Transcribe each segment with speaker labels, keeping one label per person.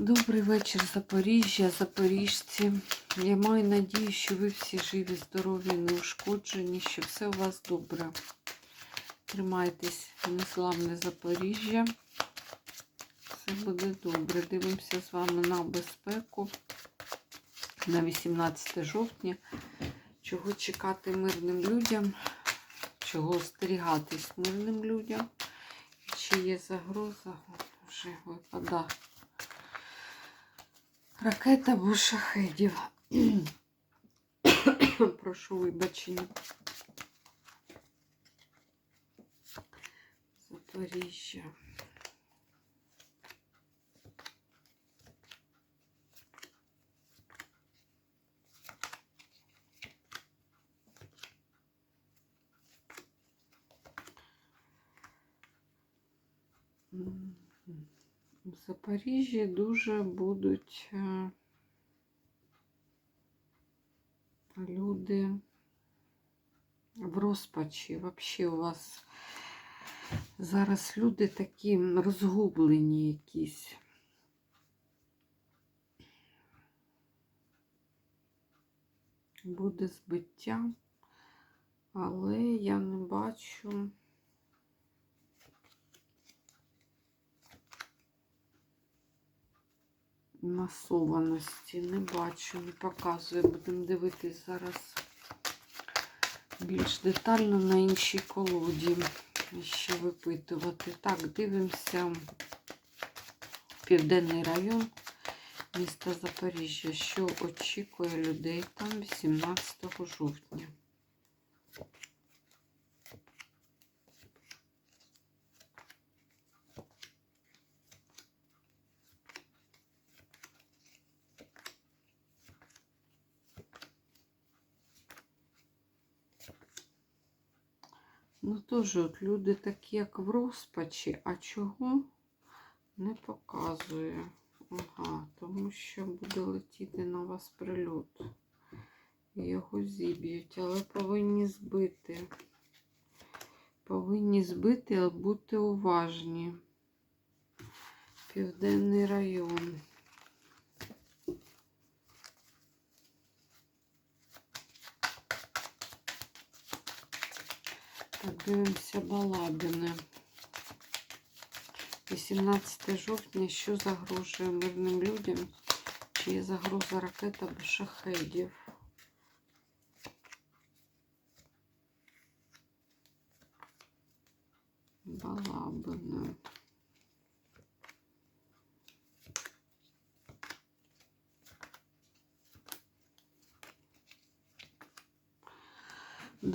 Speaker 1: Добрий вечір, Запоріжжя, запоріжці. Я маю надію, що ви всі живі, здорові, неушкоджені, що все у вас добре. Тримайтесь, незламне Запоріжжя. Все буде добре. Дивимося з вами на безпеку на 18 жовтня. Чого чекати мирним людям, чого остерігатись мирним людям. Чи є загроза? Вже випадає. Ракета або шахедів. Прошу вибачення. Запоріжжя. Мгм. В Запоріжжі дуже будуть е, люди в розпачі. Взагалі у вас зараз люди такі розгублені якісь. Буде збиття, але я не бачу. Масованості. Не бачу, не показує. Будемо дивитись зараз більш детально на іншій колоді. Ще випитувати. Так, дивимося Південний район міста Запоріжжя, що очікує людей там 18 жовтня. Ну, теж от люди такі, як в розпачі, а чого не показує. Ага, тому що буде летіти на вас прильот. Його зіб'ють, але повинні збити. Повинні збити, але бути уважні. Південний район. Так, дивимося Балабіне. 18 жовтня, що загрожує мирним людям? Чи є загроза ракет або шахедів? Балабине.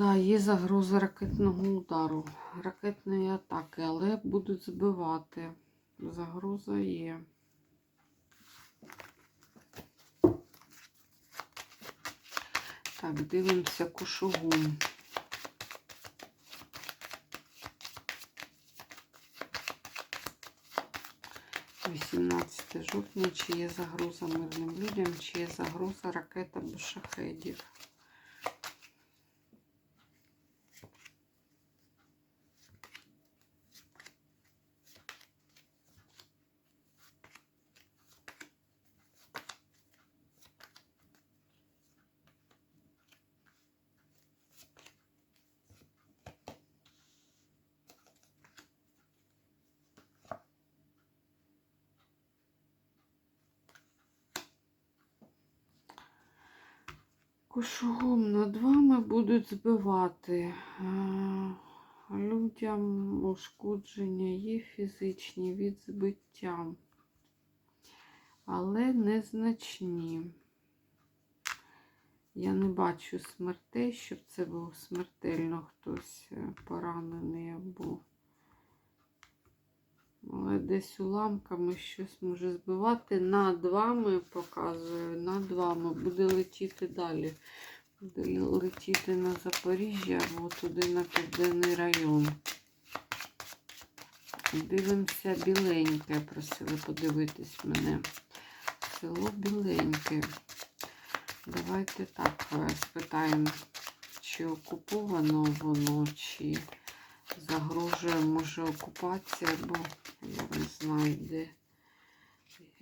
Speaker 1: Да, є загроза ракетного удару, ракетної атаки, але будуть збивати. Загроза є. Так, дивимося кошугум. Вісімнадцяте жовтня, чи є загроза мирним людям, чи є загроза ракет або шахедів. Кошугум над вами будуть збивати. Е, Людям ушкодження є фізичні від збиття, але незначні. Я не бачу смертей, щоб це був смертельно хтось е, поранений або. Але десь уламками щось може збивати. Над вами показую, над вами буде летіти далі. Буде летіти на Запоріжжя або туди на Південний район. Дивимося біленьке, просили подивитись мене. Село біленьке. Давайте так е, спитаємо, чи окуповано воно, чи загрожує, може, окупація, бо я не знаю, де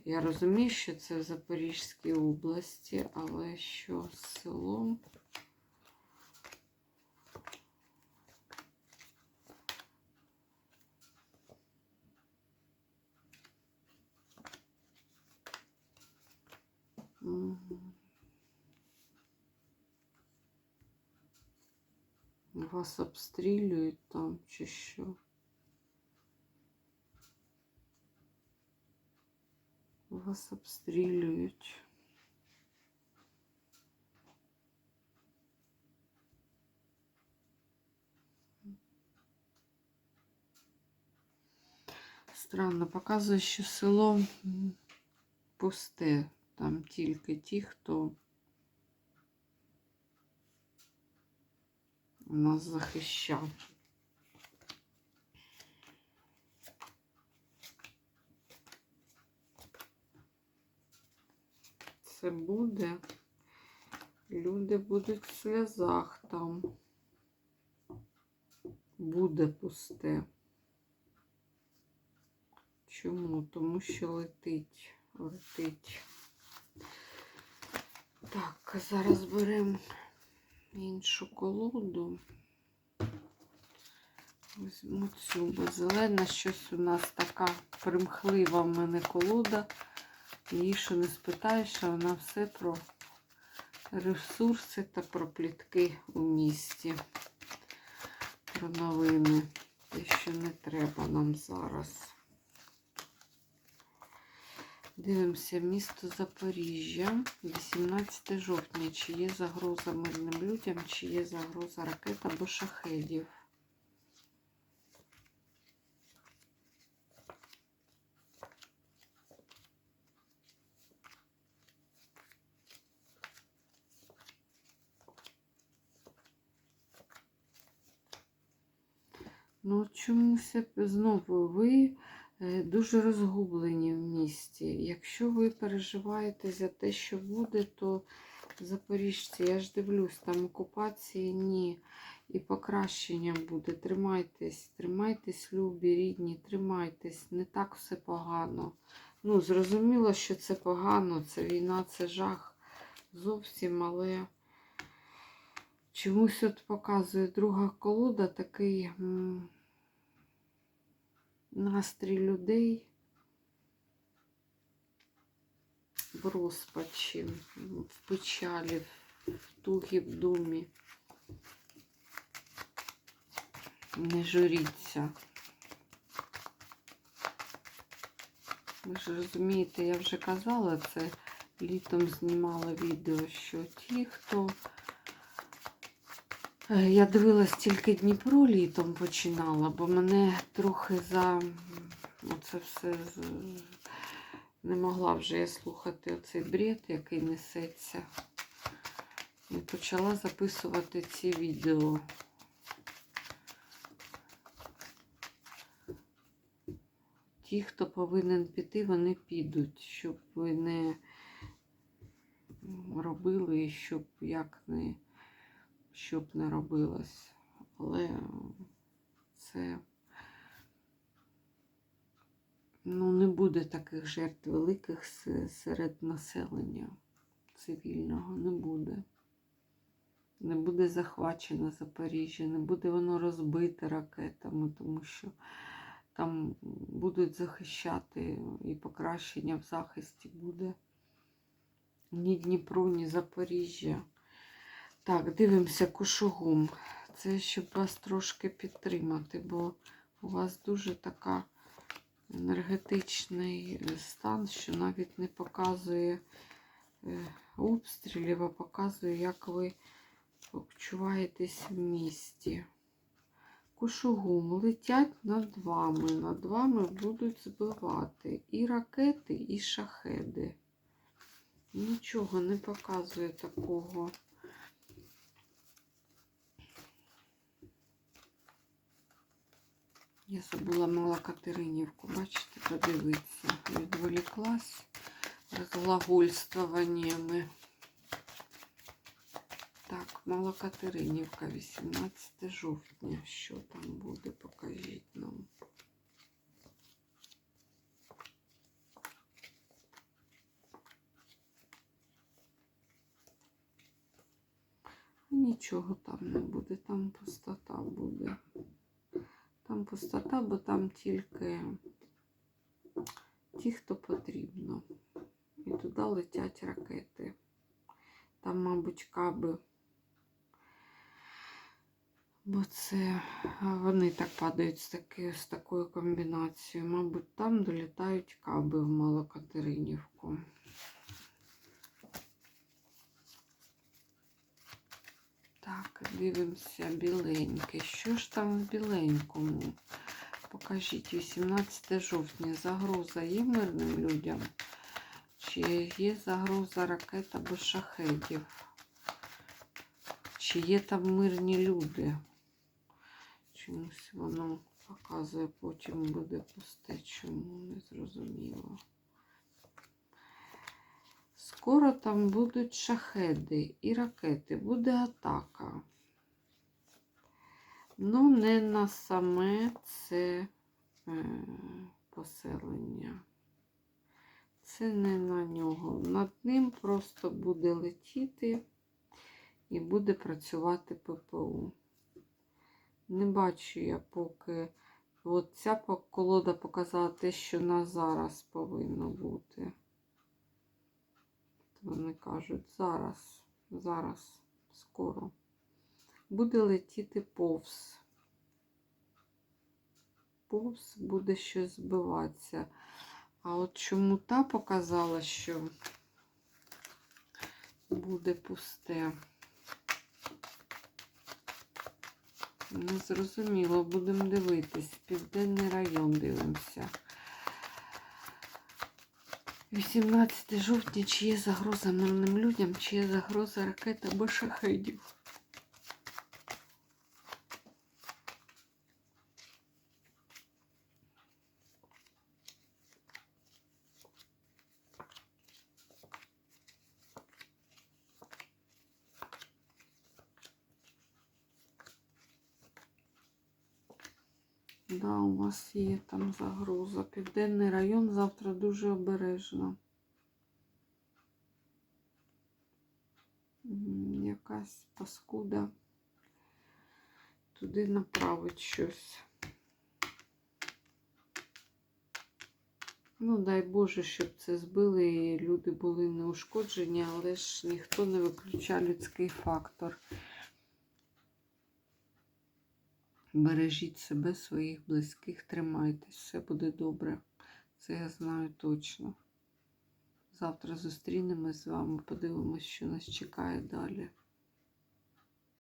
Speaker 1: Я розумію, що це в Запорізькій області, але що з селом? Вас обстрілюють там чи що? Вас обстрілюють. Странно, показує, що село пусте. Там тільки ті, хто нас захищав. Це буде. Люди будуть в сльозах там. Буде пусте. Чому? Тому що летить, летить. Так, зараз беремо іншу колоду. Візьму цю, бо зелена щось у нас така примхлива в мене колода. Її що не спитаєш, а вона все про ресурси та про плітки у місті. Про новини. Те, що не треба нам зараз. Дивимося місто Запоріжжя, 18 жовтня. Чи є загроза мирним людям, чи є загроза ракет або шахедів. Ну, чомусь знову ви дуже розгублені в місті. Якщо ви переживаєте за те, що буде, то запоріжці, я ж дивлюсь, там окупації ні. І покращення буде. Тримайтесь, тримайтесь, любі, рідні, тримайтесь. Не так все погано. Ну, зрозуміло, що це погано, це війна, це жах зовсім, але чомусь от показує друга колода такий настрій людей в розпачі, в печалі, в тугі в думі. Не журіться. Ви ж розумієте, я вже казала це літом знімала відео, що ті, хто. Е, Я дивилась тільки Дніпро літом починала, бо мене трохи за м, оце все не могла вже я слухати оцей бред, який несеться. І почала записувати ці відео. Ті, хто повинен піти, вони підуть, щоб ви не робили, щоб як не щоб не робилось. Але це ну, не буде таких жертв великих серед населення цивільного. Не буде. Не буде захвачено Запоріжжя, не буде воно розбите ракетами, тому що там будуть захищати і покращення в захисті буде. Ні Дніпро, ні Запоріжжя. Так, дивимося кошугум. Це щоб вас трошки підтримати, бо у вас дуже така енергетичний стан, що навіть не показує е, обстрілів, а показує, як ви почуваєтесь в місті. Кошугум летять над вами. Над вами будуть збивати і ракети, і шахеди. Нічого не показує такого. Я забула мала Катеринівку, бачите, подивитися. Відволіклась розглагольствуваннями. Так, мала Катеринівка, 18 жовтня. Що там буде, покажіть нам. Нічого там не буде, там пустота буде. Там пустота, бо там тільки ті, хто потрібно. І туди летять ракети. Там, мабуть, каби. Бо це вони так падають з, таки, з такою комбінацією. Мабуть, там долітають каби в Малокатеринівку. Так, дивимося біленьке. Що ж там в біленькому? Покажіть, 18 жовтня. Загроза є мирним людям? Чи є загроза ракет або шахедів? Чи є там мирні люди? Чомусь воно показує, потім буде пусте. Чому не зрозуміло. Скоро там будуть шахеди і ракети, буде атака. Ну, не на саме це е, поселення. Це не на нього. Над ним просто буде летіти і буде працювати ППУ. Не бачу я поки. От ця колода показала те, що на зараз повинно бути. Вони кажуть, зараз, зараз, скоро. Буде летіти повз. Повз буде щось збиватися. А от чому та показала, що буде пусте? Не зрозуміло, будемо дивитись. Південний район дивимося. 18 жовтня, чи є загроза мирним людям, чи є загроза ракет або шахедів. Да, у вас є там загроза. Південний район завтра дуже обережно. Якась паскуда туди направить щось. Ну, дай Боже, щоб це збили і люди були неушкоджені, але ж ніхто не виключає людський фактор. Бережіть себе, своїх близьких, тримайтесь, все буде добре. Це я знаю точно. Завтра зустрінемось з вами, подивимось, що нас чекає далі.